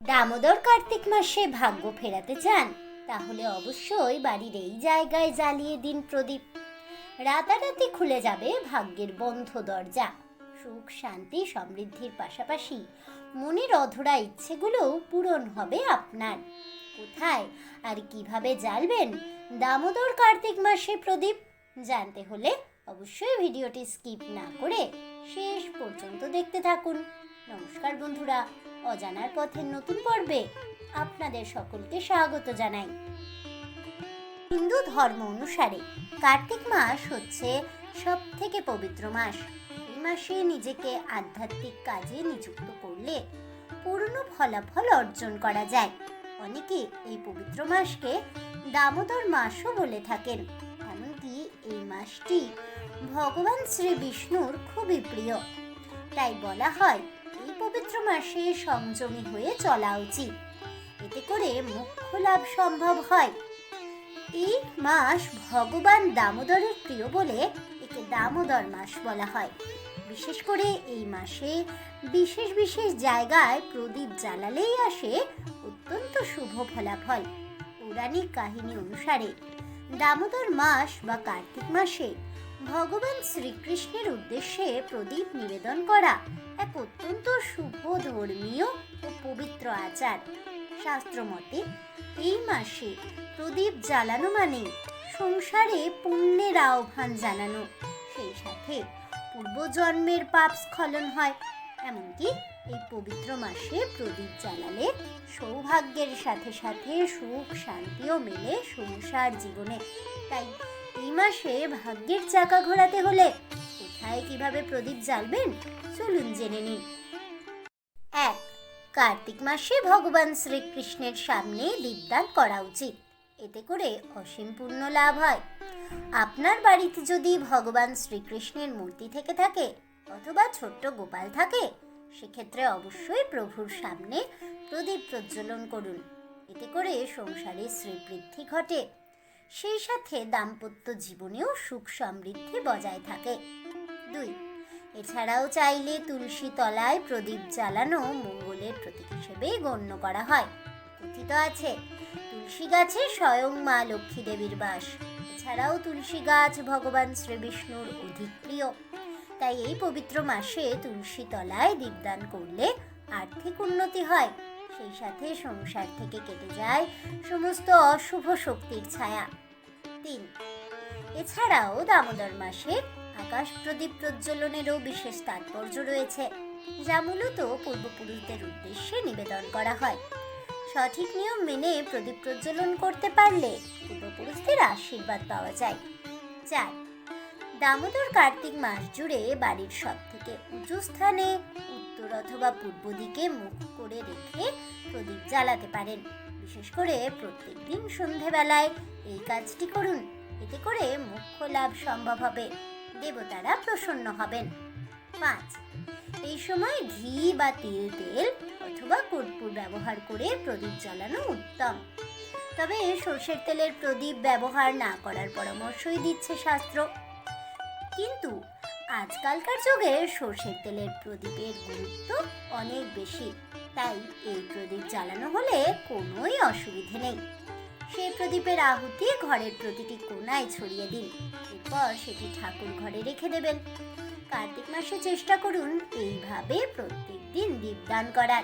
দামোদর কার্তিক মাসে ভাগ্য ফেরাতে চান, তাহলে অবশ্যই বাড়ির এই জায়গায় জ্বালিয়ে দিন প্রদীপ। রাতারাতি খুলে যাবে ভাগ্যের বন্ধ দরজা। সুখ, শান্তি, সমৃদ্ধির পাশাপাশি মনের অধরা ইচ্ছেগুলোও পূরণ হবে আপনার। কোথায় আর কীভাবে জ্বালবেন দামোদর কার্তিক মাসে প্রদীপ, জানতে হলে অবশ্যই ভিডিওটি স্কিপ না করে শেষ পর্যন্ত দেখতে থাকুন। নমস্কার বন্ধুরা। অজানার পথের নতুন পর্বে আপনাদের সকলকে স্বাগত জানাই। হিন্দু ধর্ম অনুসারে কার্তিক মাস হচ্ছে সব থেকে পবিত্র মাস। এই মাসে নিজেকে আধ্যাত্মিক কাজে নিযুক্ত করলে পূর্ণ ফলাফল অর্জন করা যায়। অনেকে এই পবিত্র মাসকে দামোদর মাসও বলে থাকেন। এমনকি এই মাসটি ভগবান শ্রী বিষ্ণুর খুবই প্রিয়। তাই বলা হয় পবিত্র মাসে সংযমী হয়ে চলা উচিত। এতে করে মুখ্য লাভ সম্ভব হয়। এই মাস ভগবান দামোদরের প্রিয় বলে একে দামোদর মাস বলা হয়। বিশেষ করে এই মাসে বিশেষ বিশেষ জায়গায় প্রদীপ জ্বালালেই আসে অত্যন্ত শুভ ফলাফল। পৌরাণিক কাহিনী অনুসারে দামোদর মাস বা কার্তিক মাসে ভগবান শ্রীকৃষ্ণের উদ্দেশ্যে প্রদীপ নিবেদন করা এক অত্যন্ত শুভ ধর্মীয় ও পবিত্র আচার। শাস্ত্রমতে, এই মাসে প্রদীপ জ্বালানো মানে সংসারে পুণ্যের আহ্বান জানানো। সেই সাথে পূর্বজন্মের পাপ স্খলন হয়। এমনকি এই পবিত্র মাসে প্রদীপ জ্বালালে সৌভাগ্যের সাথে সাথে সুখ, শান্তিও মেলে সংসার জীবনে। তাই এই মাসে ভাগ্যের চাকা ঘোরাতে হলে কোথায় কীভাবে প্রদীপ জ্বালবেন চলুন জেনে নিন এক, কার্তিক মাসে ভগবান শ্রীকৃষ্ণের সামনে দীপদান করা উচিত। এতে করে অসীম পুণ্য লাভ হয়। আপনার বাড়িতে যদি ভগবান শ্রীকৃষ্ণের মূর্তি থেকে থাকে অথবা ছোট্ট গোপাল থাকে, সেক্ষেত্রে অবশ্যই প্রভুর সামনে প্রদীপ প্রজ্বলন করুন। এতে করে সংসারে শ্রীবৃদ্ধি ঘটে। সেই সাথে দাম্পত্য জীবনেও সুখ সমৃদ্ধি বজায় থাকে। দুই, এছাড়াও চাইলে তুলসী তলায় প্রদীপ জ্বালানো মঙ্গলের প্রতীক হিসেবেই গণ্য করা হয়। কথিত আছে, তুলসী গাছে স্বয়ং মা লক্ষ্মী দেবীর বাস। এছাড়াও তুলসী গাছ ভগবান শ্রীবিষ্ণুর অধিক প্রিয়। তাই এই পবিত্র মাসে তুলসী তলায় দীপদান করলে আর্থিক উন্নতি হয়। সেই সাথে সংসার থেকে কেটে যায় সমস্ত অশুভ শক্তির ছায়া। তিন, এছাড়াও দামোদর মাসে আকাশ প্রদীপ প্রজ্বলনেরও বিশেষ তাৎপর্য রয়েছে, যা মূলত পূর্বপুরুষদের উদ্দেশ্যে নিবেদন করা হয়। সঠিক নিয়ম মেনে প্রদীপ প্রজ্বলন করতে পারলে পূর্বপুরুষদের আশীর্বাদ পাওয়া যায়। চার, দামোদর কার্তিক মাস জুড়ে বাড়ির সব থেকে উঁচু স্থানে উত্তর অথবা পূর্ব দিকে মুখ করে রেখে প্রদীপ জ্বালাতে পারেন। বিশেষ করে প্রত্যেক দিন সন্ধেবেলায় এই কাজটি করুন। এতে করে মুখ্য লাভ সম্ভব হবে। দেবতারা প্রসন্ন হবেন। পাঁচ, এই সময় ঘি বা তিল, তেল অথবা কর্পূর ব্যবহার করে প্রদীপ জ্বালানো উত্তম। তবে সর্ষের তেলের প্রদীপ ব্যবহার না করার পরামর্শই দিচ্ছে শাস্ত্র। কিন্তু আজকালকার যুগে সর্ষের তেলের প্রদীপের গুরুত্ব অনেক বেশি। তাই এই প্রদীপ জ্বালানো হলে কোনোই অসুবিধে নেই। সেই প্রদীপের আহুতি ঘরের প্রতিটি কোনায় ছড়িয়ে দিন। এরপর সেটি ঠাকুর ঘরে রেখে দেবেন। কার্তিক মাসে চেষ্টা করুন এইভাবে প্রত্যেক দিন দীপদান করার।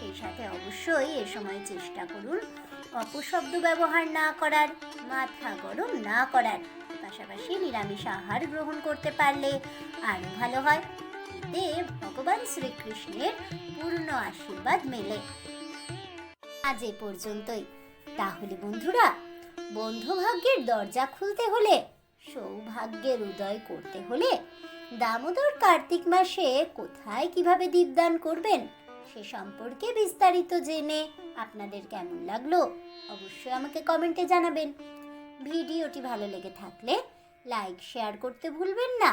সেই সাথে অবশ্যই এ সময় চেষ্টা করুন অপশব্দ ব্যবহার না করার, মাথা গরম না করার। পাশাপাশি নিরামিষ আহার গ্রহণ করতে পারলে আরও ভালো হয়। এতে ভগবান শ্রীকৃষ্ণের পূর্ণ আশীর্বাদ মেলে। আজ এ পর্যন্তই। তাহলে বন্ধুরা, বন্ধুভাগ্যের দরজা খুলতে হলে, সৌভাগ্যের উদয় করতে হলে দামোদর কার্তিক মাসে কোথায় কীভাবে দীপদান করবেন সে সম্পর্কে বিস্তারিত জেনে আপনাদের কেমন লাগল অবশ্যই আমাকে কমেন্টে জানাবেন। ভিডিওটি ভালো লেগে থাকলে লাইক, শেয়ার করতে ভুলবেন না।